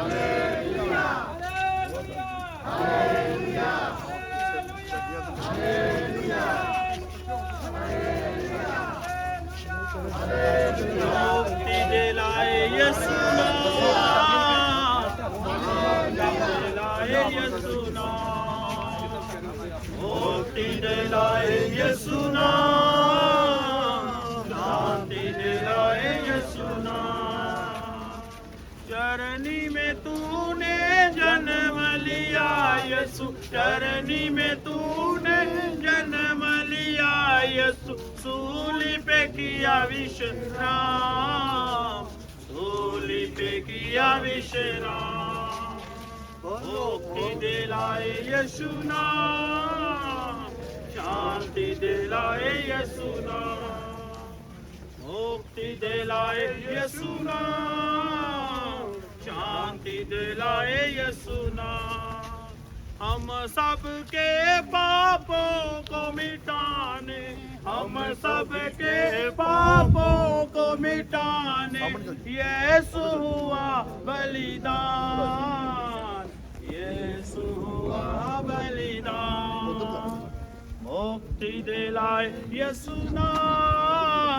আমিন में तूने जन्म लिया यसु सूली पे किया विश्राम सूली पे किया विश्राम मुक्ति दिलाए यसु नाम शांति दिलाए यसु नाम मुक्ति दिलाए यसु नाम शांति दिलाए यसु नाम हम सबके पापों को मिटाने हम सबके पापों को मिटाने यीशु हुआ बलिदान यीशु हुआ बलिदान मुक्ति दिलाए यसु नाम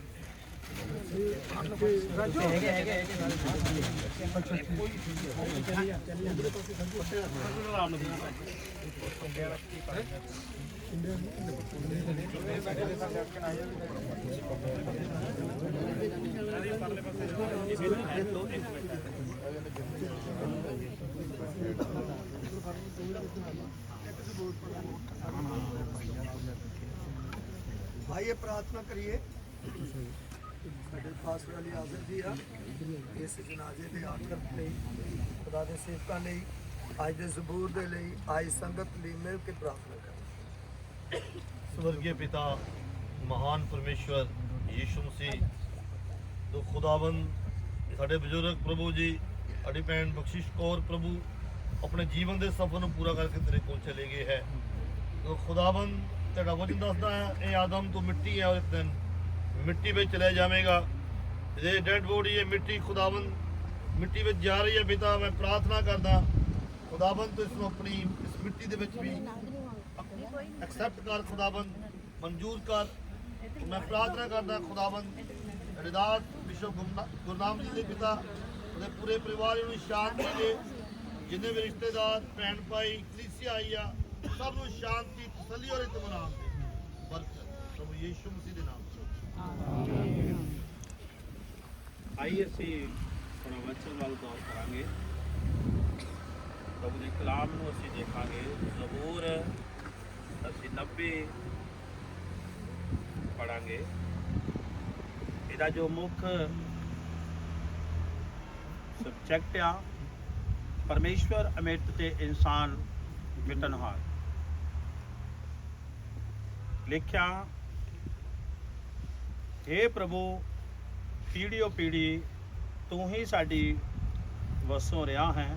ਆइए प्रार्थना करिए। ਸਾਡੇ ਪਾਸਟਰ ਅਲੀ ਆਜ਼ਮ ਜੀ ਆ। ਇਸ ਜਨਾਜ਼ੇ ਦੇ ਆਖਰਤ ਲਈ ਖੁਦਾ ਦੇ ਸੇਵਕਾਂ ਲਈ, ਅੱਜ ਦੇ ਜ਼ਬੂਰ ਦੇ ਲਈ ਆਈ ਸੰਗਤ ਲਈ ਮਿਲ ਕੇ ਪ੍ਰਾਰਥਨਾ ਕਰ ਸਵਰਗੀ ਪਿਤਾ, ਮਹਾਨ ਪਰਮੇਸ਼ਵਰ ਯੀਸ਼ੂ ਮਸੀਹ ਦੋ ਖੁਦਾਵੰ ਸਾਡੇ ਬਜ਼ੁਰਗ ਪ੍ਰਭੂ ਜੀ, ਸਾਡੀ ਭੈਣ ਬਖਸ਼ਿਸ਼ ਕੌਰ ਪ੍ਰਭੂ ਆਪਣੇ ਜੀਵਨ ਦੇ ਸਫ਼ਰ ਨੂੰ ਪੂਰਾ ਕਰਕੇ ਤੇਰੇ ਕੋਲ ਚਲੇ ਗਏ ਹੈ। ਤੋ ਖੁਦਾਵੰ ਤੇਰਾ ਵਚਨ ਦੱਸਦਾ ਹੈ, ਇਹ ਆਦਮ ਤੋਂ ਮਿੱਟੀ ਹੈ ਔਰ ਇਹ ਤੈਨ ਮਿੱਟੀ ਵਿੱਚ ਚਲੇ ਜਾਵੇਗਾ। ਇਹ ਡੈਡ ਬੋਡੀ ਹੈ, ਮਿੱਟੀ ਖੁਦਾਵੰ ਮਿੱਟੀ ਵਿੱਚ ਜਾ ਰਹੀ ਹੈ ਪਿਤਾ, ਮੈਂ ਪ੍ਰਾਰਥਨਾ ਕਰਦਾ ਖੁਦਾਵੰ ਤੂੰ ਇਸ ਨੂੰ ਆਪਣੀ, ਇਸ ਮਿੱਟੀ ਦੇ ਵਿੱਚ ਵੀ ਐਕਸੈਪਟ ਕਰ, ਖੁਦਾਵੰਦ, ਮਨਜ਼ੂਰ ਕਰ। ਮੈਂ ਪ੍ਰਾਰਥਨਾ ਕਰਦਾ, ਖੁਦਾਵੰਦ ਰਿਦਾਸ ਵਿਸ਼ਵ ਗੁਰਨਾ- ਗੁਰਨਾਮ ਜੀ ਦੇ ਪਿਤਾ, ਉਹਦੇ ਪੂਰੇ ਪਰਿਵਾਰ ਨੂੰ ਸ਼ਾਂਤੀ ਦੇ ਜਿੰਨੇ ਵੀ ਰਿਸ਼ਤੇਦਾਰ, ਭੈਣ ਭਾਈ, ਕਲੀਸਿਆ ਆਈ ਆ, ਸਭ ਨੂੰ ਸ਼ਾਂਤੀ, ਤਸੱਲੀ ਔਰ ਇਤਮਾਨਾਨ ਦੇ ਬਰਕਤ ਪ੍ਰਭੂ ਯੀਸ਼ੂ ਮਸੀਹ ਦੇ ਨਾਮ ਚ ਆਈਏ ਅਸੀਂ ਥੋੜਾ ਵਚਨ ਵੱਲ ਗੌਰ ਕਰਾਂਗੇ। ਪ੍ਰਭੂ ਦੇ ਕਲਾਮ ਨੂੰ ਅਸੀਂ ਦੇਖਾਂਗੇ। ਜ਼ਬੂਰ ਅਸੀਂ 90 ਪੜਾਂਗੇ ਇਹਦਾ ਜੋ ਮੁੱਖ ਸਬਜੈਕਟ ਆ, ਪਰਮੇਸ਼ਵਰ ਅਮਿਤ ਤੇ ਇਨਸਾਨ ਮਿਟਨਹਾਰ ਲਿਖਿਆ हे ਪ੍ਰਭੂ ਪੀੜੀਓ ਪੀੜੀ ਤੂੰ ਹੀ ਸਾਡੀ ਵਸੋਂ ਰਿਹਾ ਹੈ।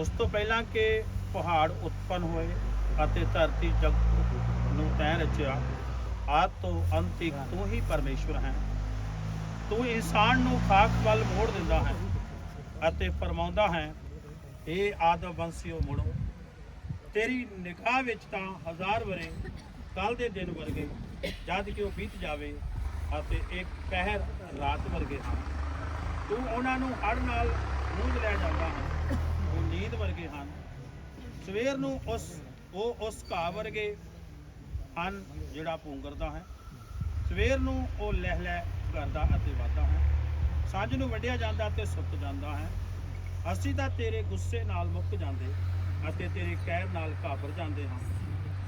ਉਸ ਤੋਂ ਪਹਿਲਾਂ ਕਿ ਪਹਾੜ ਉਤਪਨ ਹੋਏ ਅਤੇ ਧਰਤੀ ਜਗਤ ਨੂੰ ਤੈਂ ਰਚਿਆ, ਆਦ ਤੋਂ ਅੰਤ ਤੱਕ ਤੂੰ ਹੀ ਪਰਮੇਸ਼ਵਰ ਹੈ। ਤੂੰ ਇਨਸਾਨ ਨੂੰ ਖਾਕ ਵੱਲ ਮੋੜ ਦਿੰਦਾ ਹੈ ਅਤੇ ਫਰਮਾਉਂਦਾ ਹੈ ਇਹ ਆਦਮ ਵੰਸ਼ੀਓ ਮੁੜੋ, ਤੇਰੀ ਨਿਗਾਹ ਵਿੱਚ ਤਾਂ ਹਜ਼ਾਰ ਵਰੇ ਕੱਲ ਦੇ ਦਿਨ ਵਰਗੇ, ਜਦ ਕਿ ਉਹ ਬੀਤ ਜਾਵੇ ਅਤੇ ਇੱਕ ਪਹਿਰ ਰਾਤ ਵਰਗੇ ਹਨ। ਤੂੰ ਉਹਨਾਂ ਨੂੰ ਹੜ ਨਾਲ ਮੂੰਹ ਲੈ ਜਾਂਦਾ ਹੈ। ਉਹ ਨੀਂਦ ਵਰਗੇ ਹਨ। ਸਵੇਰ ਨੂੰ ਉਸ, ਉਹ ਉਸ ਘਾਹ ਵਰਗੇ ਹਨ ਜਿਹੜਾ ਪੂੰਗਰਦਾ ਹੈ। ਸਵੇਰ ਨੂੰ ਉਹ ਲਹਿ ਲਹਿ ਕਰਦਾ ਅਤੇ ਵਾਦਾ ਹੈ। ਸਾਂਝ ਨੂੰ ਵੰਡਿਆ ਜਾਂਦਾ ਤੇ ਸੁੱਕ ਜਾਂਦਾ ਹੈ। ਅਸੀਂ ਤਾਂ ਤੇਰੇ ਗੁੱਸੇ ਨਾਲ ਮੁੱਕ ਜਾਂਦੇ ਅਤੇ ਤੇਰੇ ਕਹਿਰ ਨਾਲ ਘਾਬਰ ਜਾਂਦੇ ਹਾਂ।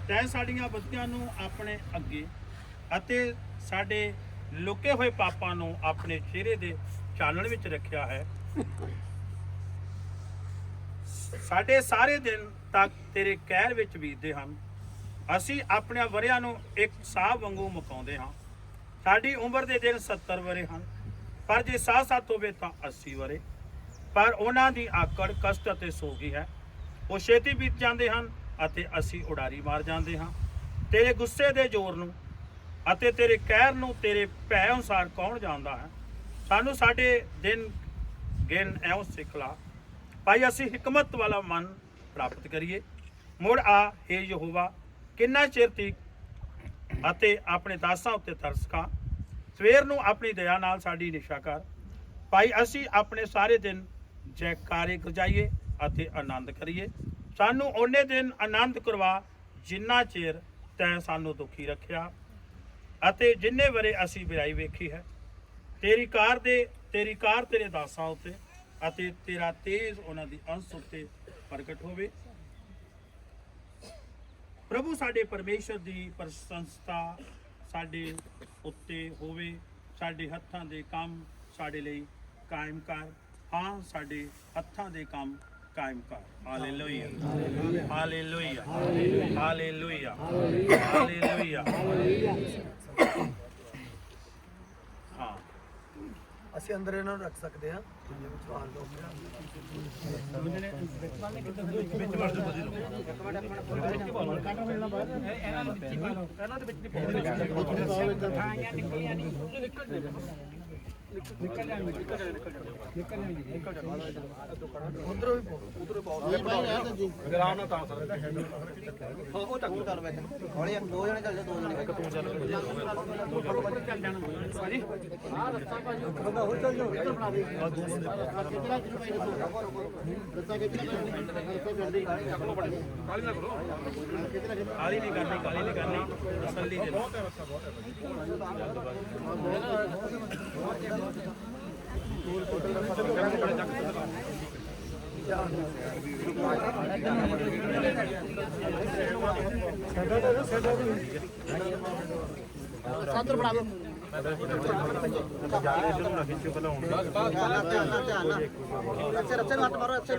ਤੈਂ ਸਾਡੀਆਂ ਬਸਤੀਆਂ ਨੂੰ ਆਪਣੇ ਅੱਗੇ ਅਤੇ ਸਾਡੇ ਲੁਕੇ ਹੋਏ ਪਾਪਾਂ ਨੂੰ ਆਪਣੇ ਚਿਹਰੇ ਦੇ ਚਾਨਣ ਵਿੱਚ ਰੱਖਿਆ ਹੈ। ਸਾਡੇ ਸਾਰੇ ਦਿਨ ਤੱਕ ਤੇਰੇ ਕਹਿਰ ਵਿੱਚ ਬੀਤਦੇ ਹਨ। ਅਸੀਂ ਆਪਣੇ ਵਰਿਆਂ ਨੂੰ ਇੱਕ ਸਾਹ ਵਾਂਗੂ ਮੁਕਾਉਂਦੇ ਹਾਂ। ਸਾਡੀ ਉਮਰ ਦੇ ਦਿਨ 70 ਵਰੇ ਹਨ, ਪਰ ਜੇ ਸਾਹ ਸਾਥ ਹੋਵੇ ਤਾਂ 80 ਵਰੇ ਪਰ ਉਹਨਾਂ ਦੀ ਆਕੜ ਕਸ਼ਟ ਅਤੇ ਸੋਗੀ ਹੈ। ਉਹ ਛੇਤੀ ਬੀਤ ਜਾਂਦੇ ਹਨ ਅਤੇ ਅਸੀਂ ਉਡਾਰੀ ਮਾਰ ਜਾਂਦੇ ਹਾਂ। ਤੇਰੇ ਗੁੱਸੇ ਦੇ ਜ਼ੋਰ ਨੂੰ ਅਤੇ ਤੇਰੇ ਕਹਿਰ ਨੂੰ ਤੇਰੇ ਭੈ ਅਨੁਸਾਰ ਕੌਣ ਜਾਣਦਾ ਹੈ? ਸਾਨੂੰ ਸਾਡੇ ਦਿਨ ਗਿਣ ਐਉਂ ਸਿਖਲਾ ਭਾਈ, ਅਸੀਂ ਹਕਮਤ ਵਾਲਾ ਮਨ ਪ੍ਰਾਪਤ ਕਰੀਏ। ਮੁੜ ਆ ਏ ਯਹੋਵਾ, ਕਿੰਨਾ ਚਿਰ ਤੀਕ ਅਤੇ ਆਪਣੇ ਦਾਸਾਂ ਉੱਤੇ ਤਰਸ ਖਾ। ਸਵੇਰ ਨੂੰ ਆਪਣੀ ਦਇਆ ਨਾਲ ਸਾਡੀ ਨਿਸ਼ਾ ਕਰ। ਭਾਈ, ਅਸੀਂ ਆਪਣੇ ਸਾਰੇ ਦਿਨ ਜੈਕਾਰੇ ਗਜਾਈਏ ਅਤੇ ਆਨੰਦ ਕਰੀਏ। ਸਾਨੂੰ ਉਹਨੇ ਦਿਨ ਆਨੰਦ ਕਰਵਾ ਜਿੰਨਾ ਚਿਰ ਤੈਂ ਸਾਨੂੰ ਦੁਖੀ ਰੱਖਿਆ। ਅਤੇ ਜਿੰਨੇ ਵਰੇ ਅਸੀਂ ਬਿਰਾਈ ਵੇਖੀ ਹੈ, ਤੇਰੀ ਕਾਰ ਦੇ, ਤੇਰੀ ਕਾਰ ਤੇਰੇ ਦਾਸਾਂ ਉੱਤੇ ਅਤੇ ਤੇਰਾ ਤੇਜ ਉਹਨਾਂ ਦੀ ਅੰਸ਼ ਉੱਤੇ ਪ੍ਰਗਟ ਹੋਵੇ। ਪ੍ਰਭੂ, ਸਾਡੇ ਪਰਮੇਸ਼ਰ ਦੀ ਪ੍ਰਸ਼ੰਸਤਾ ਸਾਡੇ ਉੱਤੇ ਹੋਵੇ, ਸਾਡੇ ਹੱਥਾਂ ਦੇ ਕੰਮ ਸਾਡੇ ਲਈ ਕਾਇਮ ਕਰ। ਹਾਂ, ਸਾਡੇ ਹੱਥਾਂ ਦੇ ਕੰਮ ਕਾਇਮ ਕਰ। ਹਾਲੇਲੂਇਆ ਹਾਲੇਲੂਇਆ ਹਾਲੇਲੂਇਆ ਹਾਲੇਲੂਇਆ ਹਾਂ। ਅਸੀਂ ਅੰਦਰ ਇਹਨਾਂ ਨੂੰ ਰੱਖ ਸਕਦੇ ਹਾਂ। ਵਿਚਵਾਰ ਲੋਕ ਉਧਰੋਂ ਵੀ ਪਾਓ ਉਧਰੋਂ ਪਾਓ ਉਹ ਟੱਕ ਕਰ। ਬੈਠ ਹੌਲੀ ਦੋ ਜਣੇ ਚੱਲ ਜਾ ਦੋ ਜਣੇ ਇੱਕ ਤੂੰ ਚੱਲ ਕਾਲੀ ਨਹੀਂ ਕਰਨੀ ਕਾਲੀ ਨਹੀਂ ਕਰਨੀ ਤਸੱਲੀ ਦੇ ਨਾਲ ਅੱਛੇ ਰੱਛੇ ਨੂੰ ਹੱਥ ਮਾਰੋ ਅੱਛੇ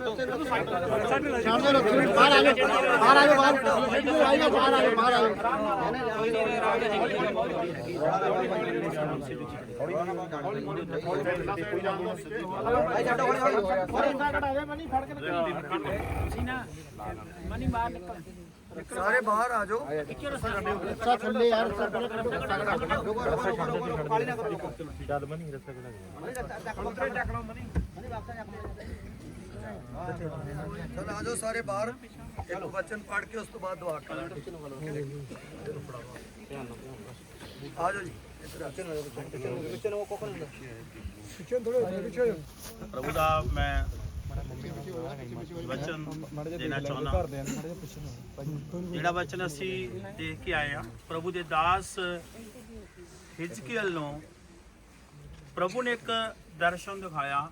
ਨੂੰ ਅੱਛੇ ਨੂੰ ਭਾਈ ਛੱਡੋ ਹੌਲੀ ਹੌਲੀ ਸਾਰੇ ਬਾਹਰ ਆ ਜਾਓ ਚਲ ਆ ਜਾਓ ਸਾਰੇ ਬਾਹਰ। ਇੱਕ ਵਚਨ ਪੜ੍ਹ ਕੇ ਉਸ ਤੋਂ ਬਾਅਦ ਦੁਆ ਕਰਾਂਗੇ। ਆ ਜਾਓ ਜੀ। ਇੱਧਰ ਆ ਜਾਓ। ਪ੍ਰਭੂ ਦਾ ਮੈਂ ਵਚਨ ਦੇਣਾ ਚਾਹੁੰਦਾ। ਜਿਹੜਾ ਵਚਨ ਅਸੀਂ ਦੇਖ ਕੇ ਆਏ ਆ ਪ੍ਰਭੂ ਦੇ ਦਾਸ ਹਿਜਕੀਅਲ ਨੂੰ ਪ੍ਰਭੂ ਨੇ ਇੱਕ ਦਰਸ਼ਨ ਦਿਖਾਇਆ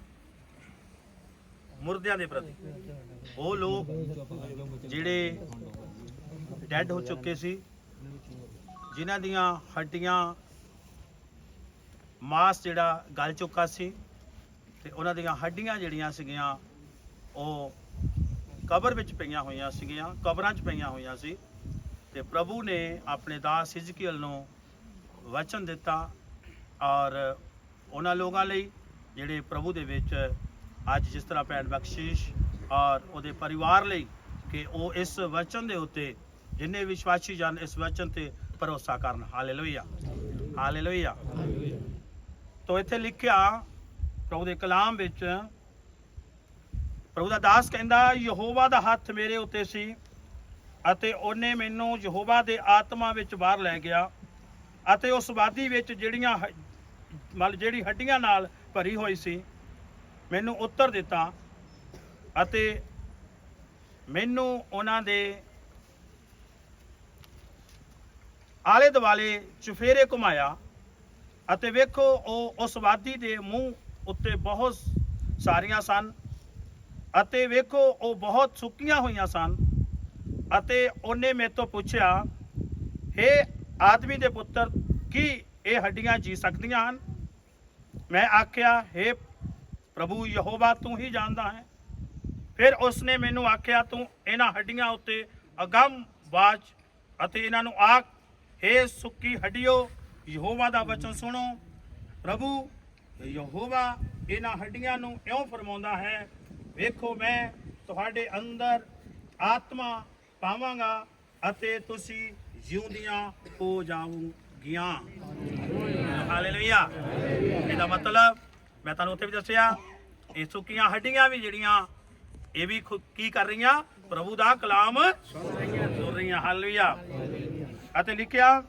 ਮੁਰਦਿਆਂ ਦੇ ਪ੍ਰਤੀ। ਉਹ ਲੋਕ ਜਿਹੜੇ ਡੈੱਡ ਹੋ ਚੁੱਕੇ ਸੀ ਜਿਨ੍ਹਾਂ ਦੀਆਂ ਹੱਡੀਆਂ ਮਾਸ ਜਿਹੜਾ ਗਲ ਚੁੱਕਾ ਸੀ ਤੇ ਉਹਨਾਂ ਦੀਆਂ ਹੱਡੀਆਂ ਜਿਹੜੀਆਂ ਸੀਗੀਆਂ ਉਹ ਕਬਰ ਵਿੱਚ ਪਈਆਂ ਹੋਈਆਂ ਸੀਗੀਆਂ, ਕਬਰਾਂ 'ਚ ਪਈਆਂ ਹੋਈਆਂ ਸੀ। ਤੇ ਪ੍ਰਭੂ ਨੇ ਆਪਣੇ ਦਾਸ ਹਿਜਕੀਅਲ ਨੂੰ ਵਚਨ ਦਿੱਤਾ ਔਰ ਉਹਨਾਂ ਲੋਕਾਂ ਲਈ ਜਿਹੜੇ ਪ੍ਰਭੂ ਦੇ ਵਿੱਚ ਅੱਜ ਜਿਸ ਤਰ੍ਹਾਂ ਭੈਣ ਬਖਸ਼ਿਸ਼ ਔਰ ਉਹਦੇ ਪਰਿਵਾਰ ਲਈ ਕਿ ਉਹ ਇਸ ਵਚਨ ਦੇ ਉੱਤੇ ਜਿੰਨੇ ਵਿਸ਼ਵਾਸੀ ਜਨ ਇਸ ਵਚਨ ਤੇ ਭਰੋਸਾ ਕਰਨ। ਹਾਲੇਲੂਇਆ ਹਾਲੇਲੂਇਆ ਤੋ ਇੱਥੇ ਲਿਖਿਆ ਪ੍ਰਭੂ ਦੇ ਕਲਾਮ ਵਿੱਚ ਪ੍ਰਭੂ ਦਾ ਦਾਸ ਕਹਿੰਦਾ, ਯਹੋਵਾ ਦਾ ਹੱਥ ਮੇਰੇ ਉੱਤੇ ਸੀ ਅਤੇ ਉਹਨੇ ਮੈਨੂੰ ਯਹੋਵਾ ਦੇ ਆਤਮਾ ਵਿੱਚ ਬਾਹਰ ਲੈ ਗਿਆ ਅਤੇ ਉਸ ਵਾਦੀ ਵਿੱਚ ਜਿਹੜੀਆਂ ਹ- ਮਤਲਬ ਜਿਹੜੀ ਹੱਡੀਆਂ ਨਾਲ ਭਰੀ ਹੋਈ ਸੀ, ਮੈਨੂੰ ਉੱਤਰ ਦਿੱਤਾ ਅਤੇ ਮੈਨੂੰ ਉਹਨਾਂ ਦੇ ਆਲੇ ਦੁਆਲੇ ਚੁਫੇਰੇ ਘੁਮਾਇਆ ਅਤੇ ਵੇਖੋ, ਉਹ ਉਸ ਵਾਦੀ ਦੇ ਮੂੰਹ ਉੱਤੇ ਬਹੁਤ ਸਾਰੀਆਂ ਸਨ ਅਤੇ ਵੇਖੋ ਉਹ ਬਹੁਤ ਸੁੱਕੀਆਂ ਹੋਈਆਂ ਸਨ ਅਤੇ ਉਹਨੇ ਮੇਰੇ ਤੋਂ ਪੁੱਛਿਆ हे ਆਦਮੀ ਦੇ ਪੁੱਤਰ ਕੀ ਇਹ ਹੱਡੀਆਂ ਜੀ ਸਕਦੀਆਂ ਹਨ ਮੈਂ ਆਖਿਆ हे ਪ੍ਰਭੂ ਯਹੋਵਾ ਤੂੰ ਹੀ ਜਾਣਦਾ ਹੈ ਫਿਰ ਉਸਨੇ ਮੈਨੂੰ ਆਖਿਆ ਤੂੰ ਇਹਨਾਂ ਹੱਡੀਆਂ ਉੱਤੇ ਅਗੰਮ ਬਾਜ ਅਤੇ ਇਹਨਾਂ ਨੂੰ ਆਖ हे ਸੁੱਕੀ ਹੱਡੀਓ ਯਹੋਵਾ ਦਾ ਵਚਨ ਸੁਣੋ ਪ੍ਰਭੂ ਯਹੋਵਾ ਇਹਨਾਂ ਹੱਡੀਆਂ ਨੂੰ ਇਉਂ ਫਰਮਾਉਂਦਾ ਹੈ ਵੇਖੋ ਮੈਂ ਤੁਹਾਡੇ ਅੰਦਰ ਆਤਮਾ ਪਾਵਾਂਗਾ ਅਤੇ ਤੁਸੀਂ ਜਿਉਂਦੀਆਂ ਹੋ ਜਾਓਗੀਆਂ ਹਾਲੇਲੂਇਆ ਇਹਦਾ ਮਤਲਬ ਮੈਂ ਤੁਹਾਨੂੰ ਉੱਥੇ ਵੀ ਦੱਸਿਆ, ਇਹ ਸੁੱਕੀਆਂ ਹੱਡੀਆਂ ਵੀ ਜਿਹੜੀਆਂ, ਇਹ ਵੀ ਖੁ- ਕੀ ਕਰ ਰਹੀਆਂ? ਪ੍ਰਭੂ ਦਾ ਕਲਾਮ ਸੁਣ ਰਹੀਆਂ। ਹਾਲੇਲੂਇਆ ਅਤੇ ਲਿਖਿਆ,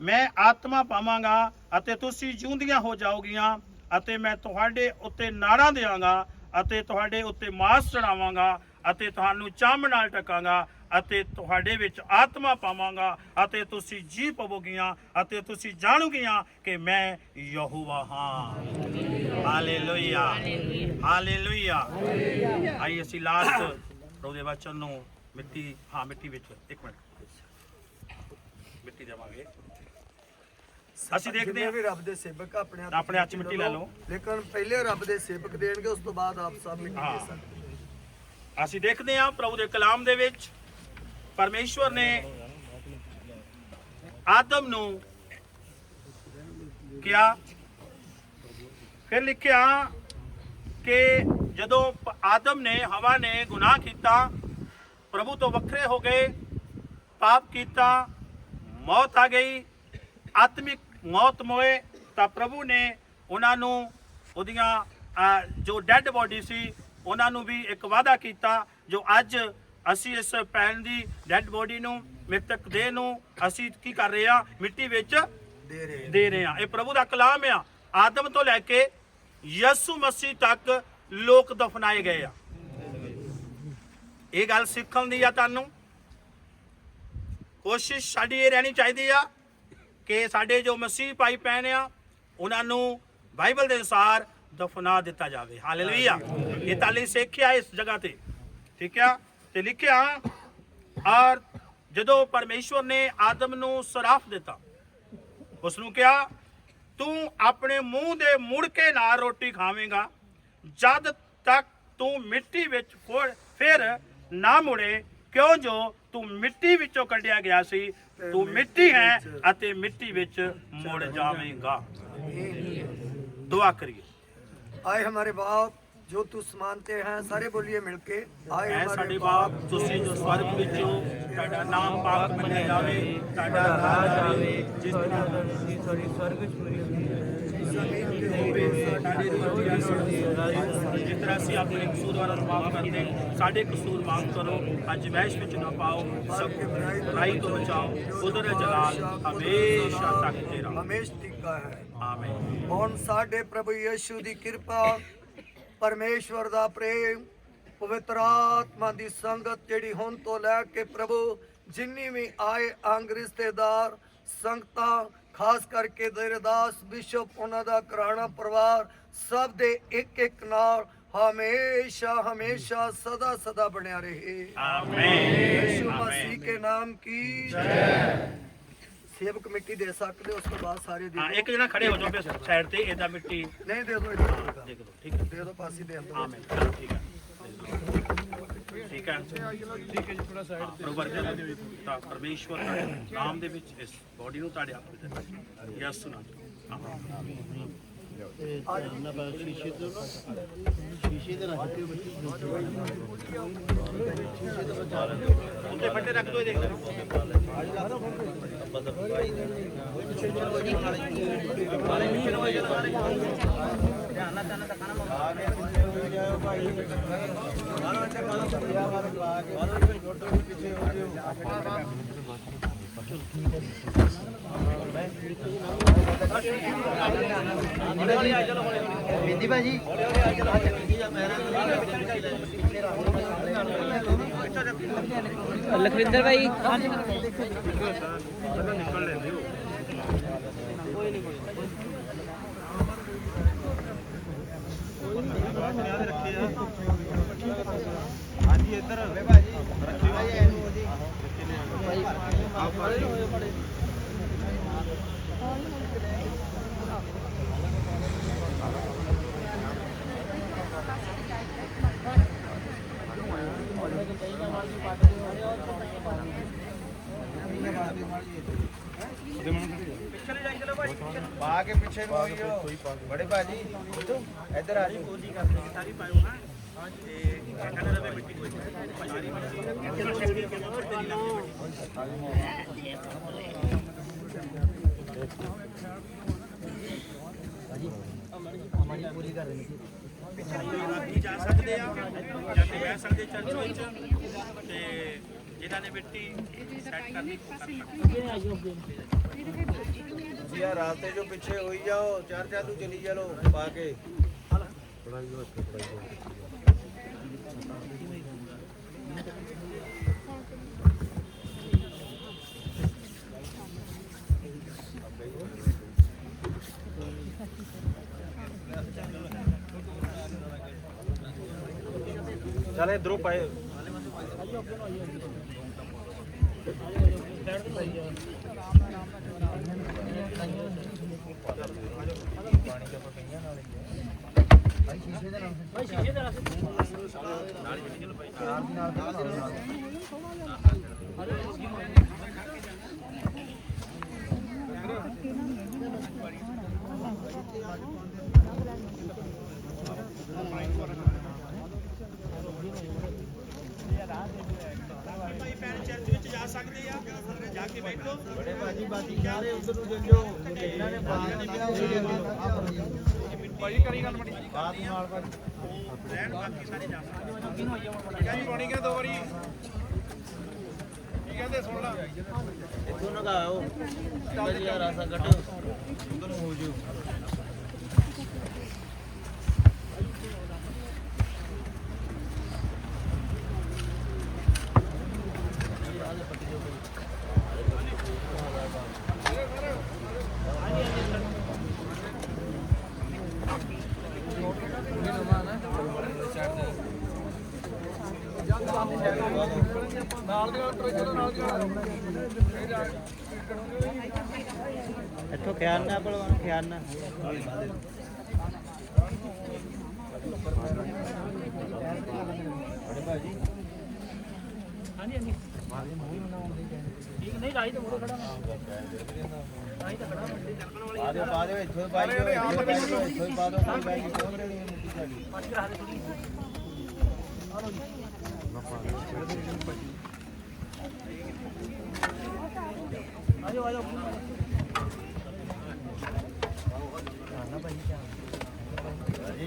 ਮੈਂ ਆਤਮਾ ਪਾਵਾਂਗਾ ਅਤੇ ਤੁਸੀਂ ਜਿਉਂਦੀਆਂ ਹੋ ਜਾਓਗੀਆਂ ਅਤੇ ਮੈਂ ਤੁਹਾਡੇ ਉੱਤੇ ਨਾੜਾਂ ਦੇਵਾਂਗਾ ਅਤੇ ਤੁਹਾਡੇ ਉੱਤੇ ਮਾਸ ਚੜਾਵਾਂਗਾ ਅਤੇ ਤੁਹਾਨੂੰ ਚੰਮ ਨਾਲ ਟਕਾਂਗਾ ਅਤੇ ਤੁਹਾਡੇ ਵਿੱਚ ਆਤਮਾ ਪਾਵਾਂਗਾ ਅਤੇ ਤੁਸੀਂ ਜੀ ਪਵੋਗੀਆਂ ਅਤੇ ਤੁਸੀਂ ਜਾਣੋਗੀਆਂ ਕਿ ਮੈਂ ਯਹੋਵਾ ਹਾਂ। ਹਾਲੇਲੂਇਆ। ਹਾਲੇਲੂਇਆ। ਆਈ ਅਸੀਂ ਲਾਸਟ ਪ੍ਰਭੂ ਦੇ ਵਚਨ ਨੂੰ ਮਿੱਟੀ, ਹਾਂ, ਮਿੱਟੀ ਵਿੱਚ, ਇੱਕ ਮਿੰਟ। ਮਿੱਟੀ ਦੇਵਾਂਗੇ। ਅਸੀਂ ਦੇਖਦੇ ਜਿੰਨੇ ਹਾਂ ਵੀ ਰੱਬ ਦੇ ਸੇਵਕ ਆਪਣੇ ਹੱਥ ਆਪਣੇ ਹੱਥ 'ਚ ਮਿੱਟੀ ਲੈ ਲਓ। ਲੇਕਿਨ ਪਹਿਲੇ ਰੱਬ ਦੇ ਸੇਵਕ ਦੇਣਗੇ ਉਸ ਤੋਂ ਬਾਅਦ ਆਪ ਸਭ ਮਿੱਟੀ ਹਾਂ। ਦੇ ਸਕਦੇ ਅਸੀਂ ਦੇਖਦੇ ਹਾਂ ਪ੍ਰਭੂ ਦੇ ਕਲਾਮ ਦੇ ਵਿੱਚ ਪਰਮੇਸ਼ਵਰ ਨੇ ਆਦਮ ਨੂੰ ਕਿਹਾ ਫਿਰ ਲਿਖਿਆ ਕਿ ਜਦੋਂ ਪ- ਆਦਮ ਨੇ ਹਵਾ ਨੇ ਗੁਨਾਹ ਕੀਤਾ ਪ੍ਰਭੂ ਤੋਂ ਵੱਖਰੇ ਹੋ ਗਏ ਪਾਪ ਕੀਤਾ ਮੌਤ ਆ ਗਈ ਆਤਮਿਕ ਮੌਤ ਮੋਏ ਤਾਂ ਪ੍ਰਭੂ ਨੇ ਉਹਨਾਂ ਨੂੰ ਉਹਦੀਆਂ ਜੋ ਡੈੱਡ ਬੋਡੀ ਸੀ ਉਹਨਾਂ ਨੂੰ ਵੀ ਇੱਕ ਵਾਅਦਾ ਕੀਤਾ ਜੋ ਅੱਜ ਅਸੀਂ ਇਸ ਪੈਣ ਦੀ ਡੈੱਡ ਬੋਡੀ ਨੂੰ ਮ੍ਰਿਤਕ ਦੇਹ ਨੂੰ ਅਸੀਂ ਕੀ ਕਰ ਰਹੇ ਆ ਮਿੱਟੀ ਵਿੱਚ ਦੇ ਰਹੇ ਦੇ ਰਹੇ ਆ ਇਹ ਪ੍ਰਭੂ ਦਾ ਕਲਾਮ ਆ। ਆਦਮ ਤੋਂ ਲੈ ਕੇ ਯਿਸੂ ਮਸੀਹ ਤੱਕ ਲੋਕ ਦਫਨਾਏ ਗਏ ਆ। ਇਹ ਗੱਲ ਸਿੱਖਣ ਦੀ ਆ ਤੁਹਾਨੂੰ। ਕੋਸ਼ਿਸ਼ ਸਾਡੀ ਇਹ ਰਹਿਣੀ ਚਾਹੀਦੀ ਆ ਕਿ ਸਾਡੇ ਜੋ ਮਸੀਹ ਭਾਈ ਪੈਣ ਆ, ਉਹਨਾਂ ਨੂੰ ਬਾਈਬਲ ਦੇ ਅਨੁਸਾਰ ਦਫਨਾ ਦਿੱਤਾ ਜਾਵੇ। ਹਾਲੇਲੂਇਆ। ਇਹ ਤਾਲੀ ਸਿੱਖਿਆ ਇਸ ਜਗ੍ਹਾ ਤੇ। ਠੀਕ ਆ? ਤੇ ਲਿਖਿਆ ਔਰ ਜਦੋਂ ਪਰਮੇਸ਼ਵਰ ਨੇ ਆਦਮ ਨੂੰ ਸਰਾਫ ਦਿੱਤਾ ਉਸ ਨੂੰ ਕਿਹਾ, ਤੂੰ ਆਪਣੇ ਮੂੰਹ ਦੇ ਮੁੜ ਕੇ ਨਾਲ ਰੋਟੀ ਖਾਵੇਂਗਾ। ਜਦ ਤੱਕ ਤੂੰ ਮਿੱਟੀ ਵਿੱਚ ਫੋੜ- ਫਿਰ ਨਾ ਮੁੜੇ ਕਿਉਂ ਜੋ ਤੂੰ ਮਿੱਟੀ ਵਿੱਚੋਂ ਕੱਢਿਆ ਗਿਆ ਸੀ ਤੂੰ ਮਿੱਟੀ ਹੈ ਅਤੇ ਮਿੱਟੀ ਵਿੱਚ ਮੁੜ ਜਾਵੇਂਗਾ। ਦੁਆ ਕਰੀਏ। ਆਏ ਹਮਾਰੇ ਬਾਪ। ਜੋ ਤੂੰ ਸਮਾਨਤੇ ਹੈ ਸਾਰੇ ਬੋਲੀਏ ਮਿਲ ਕੇ ਆਏ ਐ ਸਾਡੇ ਬਾਪ ਤੁਸੀਂ ਜੋ ਸਵਰਗ ਵਿੱਚ ਹੋ ਤੁਹਾਡਾ ਨਾਮ ਪਾਕ ਮੰਨਿਆ ਜਾਵੇ ਤੁਹਾਡਾ ਰਾਜ ਆਵੇ ਜਿਸ ਤਰ੍ਹਾਂ ਧਰਤੀ ਤੁਹਾਡੀ ਸਵਰਗ ਵਿੱਚ ਹੋਵੇ ਸਾਡੇ ਰੋਜ਼ੀ ਅਸੀਂ ਜਿਸ ਤਰ੍ਹਾਂ ਅਸੀਂ ਆਪਣੇ ਕਸੂਰਵਾਰਾਂ ਨੂੰ ਮਾਫ ਕਰਦੇ ਸਾਡੇ ਕਸੂਰ ਮਾਫ ਕਰੋ ਅੱਜ ਵੈਸ਼ ਵਿੱਚ ਨਾ ਪਾਓ ਸਭ ਬੁਰਾਈ ਤੋਂ ਬਚਾਓ। ਉਧਰ ਜਲਾਲ ਹਮੇਸ਼ਾ ਤੱਕ ਤੇਰਾ। ਹਮੇਸ਼ ਟਿਕਾ ਹੈ। ਆਮੀਨ। ਹੁਣ ਸਾਡੇ ਪ੍ਰਭੂ ਯਿਸੂ ਦੀ ਕਿਰਪਾ ਪਰਮੇਸ਼ਵਰ ਦਾ ਪ੍ਰੇਮ ਪਵਿੱਤਰ ਆਤਮਾ ਦੀ ਸੰਗਤ ਜਿਹੜੀ ਹੁਣ ਤੋਂ ਲੈ ਕੇ ਪ੍ਰਭੂ ਜਿੰਨੀ ਵੀ ਆਏ ਅੰਗ ਰਿਸ਼ਤੇਦਾਰ ਸੰਗਤਾਂ ਖਾਸ ਕਰਕੇ ਦੇਰਦਾਸ ਬਿਸ਼ਪ ਉਹਨਾਂ ਦਾ ਘਰਾਣਾ ਪਰਿਵਾਰ ਸਭ ਦੇ ਇੱਕ ਇੱਕ ਨਾਲ ਹਮੇਸ਼ਾ ਹਮੇਸ਼ਾ ਸਦਾ ਸਦਾ ਬਣਿਆ ਰਹੇ। ਆਮੀਨ ਯਿਸੂ ਆਮੀਨ ਮਸੀਹ ਕੇ ਨਾਮ ਕੀ? ਸੇਵਕ ਕਮੇਟੀ ਦੇ ਸਕਦੇ ਉਸ ਤੋਂ ਬਾਅਦ ਸਾਰੇ ਦੇ ਹਾਂ ਦਿਓ। ਇੱਕ ਜਣਾ ਖੜੇ ਹੋ ਜਾਓ ਫਿਰ ਸਾਈਡ ਤੇ ਇਹਦਾ ਮਿੱਟੀ। ਨਹੀਂ ਦੇ ਦੋ। ਇੱਥੇ ਦੇਖ ਲਓ ਠੀਕ ਹੈ। ਦੇ ਦੋ ਪਾਸੇ ਦੇ ਅੰਦਰ ਆਮੀਨ ਚਲੋ ਠੀਕ ਹੈ। ਠੀਕ ਹੈ। ਠੀਕ ਹੈ ਜੀ ਥੋੜਾ ਸਾਈਡ ਤੇ ਦੇ ਵਿੱਚ ਤਾਂ ਪਰਮੇਸ਼ਵਰ ਦਾ ਨਾਮ ਦੇ ਵਿੱਚ ਇਸ ਬੋਡੀ ਨੂੰ ਤੁਹਾਡੇ ਹੱਥ ਵਿੱਚ ਯਸ ਸੁਣਾ ਆਮੀਨ ਉੱਤੇ ਫੱਟੇ ਰੱਖ ਦੋ ਇਹ ਦੇਖ ਲਓ ਬਿੰਦੀ ਭਾਜੀ। ਲਖਵਿੰਦਰ ਭਾਈ। ਨਿਕਲ ਹੋ ਪਾ ਕੇ ਪਿੱਛੇ ਨੂੰ ਆਈ ਜਾਓ। ਬੜੇ ਭਾਜੀ ਇੱਧਰ ਆ ਜਾਓ। ਕੋਜੀ ਕਰਦੇ ਸਾਰੀ ਪਾਇਓ ਹਾਂ ਤੇ ਕਹਿੰਦੇ ਰਵੇ ਮਿੱਟੀ ਕੋਈ ਸਾਰੀ ਮਿੱਟੀ। ਤੇਰੀ ਲੱਗੀ ਰਾਤੀ ਜਾ ਸਕਦੇ ਆ ਜਾਂ ਤੇ ਬਹਿ ਸਕਦੇ ਚਰਚ ਵਿੱਚ। ਤੇ ਜਿਨ੍ਹਾਂ ਨੇ ਮਿੱਟੀ ਸੈੱਟ ਕਰਨੀ ਕਰ ਸਕਦੇ ਜੀ ਆ ਰਾਸਤੇ ਜੋ ਪਿੱਛੇ ਹੋਈ ਜਾਓ, ਚਾਰ ਚਾਲੂ ਚਲੀ ਚਲੋ ਪਾ ਕੇ। ਚਲ ਇਧਰੋਂ ਪਾਏ। ਭਾਈ ਭੈਣ ਚਰਚ ਵਿੱਚ ਜਾ ਸਕਦੇ ਆ? ਜਾ ਕੇ ਬੈਠੋ। ਬੜੇ ਬਾਜੀ ਬਾਤੀ ਜਾ ਰਹੇ ਉਧਰ ਨੂੰ ਚੱਲਿਓ ਇਹਨਾਂ ਨੇ ਕਰੀ ਗੱਲ ਮੜੀ ਬਾਤ ਨਾਲ ਭਾਜੀ ਰਹਿਣ ਬਾਕੀ ਸਾਰੇ ਜਾ। ਸਕਦੇ ਕਹਿੰਦੀ ਪਾਣੀ ਕਹਿੰਦੇ ਦੋ ਵਾਰੀ ਕੀ ਕਹਿੰਦੇ ਸੁਣ ਲਾ ਇੱਥੋਂ ਨਗਾਓ ਜੀ ਆ ਕੱਢੋ ਉਧਰ ਹੋ ਜਿਓ ਪਾ ਦਿਓ ਪਾ ਦਿਓ ਇੱਥੋਂ ਹੀ ਪਾਈ ਜਾਓ ਇੱਥੋਂ ਹੀ ਪਾ ਦਿਓ ਕੋਈ ਬਾਈ ਕਿਉਂ ਨਹੀਂ ਮਿੱਟੀ ਸਾਡੀ ਇਹਨਾਂ ਨੂੰ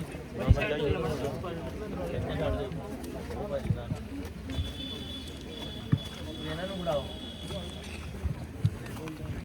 Thank you.